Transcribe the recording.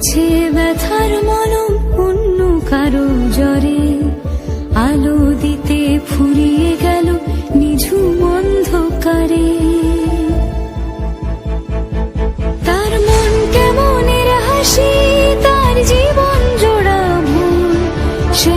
হয়েছে ব্যথার মলম, অন্য কারও জ্বরে। আলো দিতে ফুরিয়ে গেল নিঝুম অন্ধকারে। তার মন কেমনের হাসি, তার জীবন জোড়া ভুল সে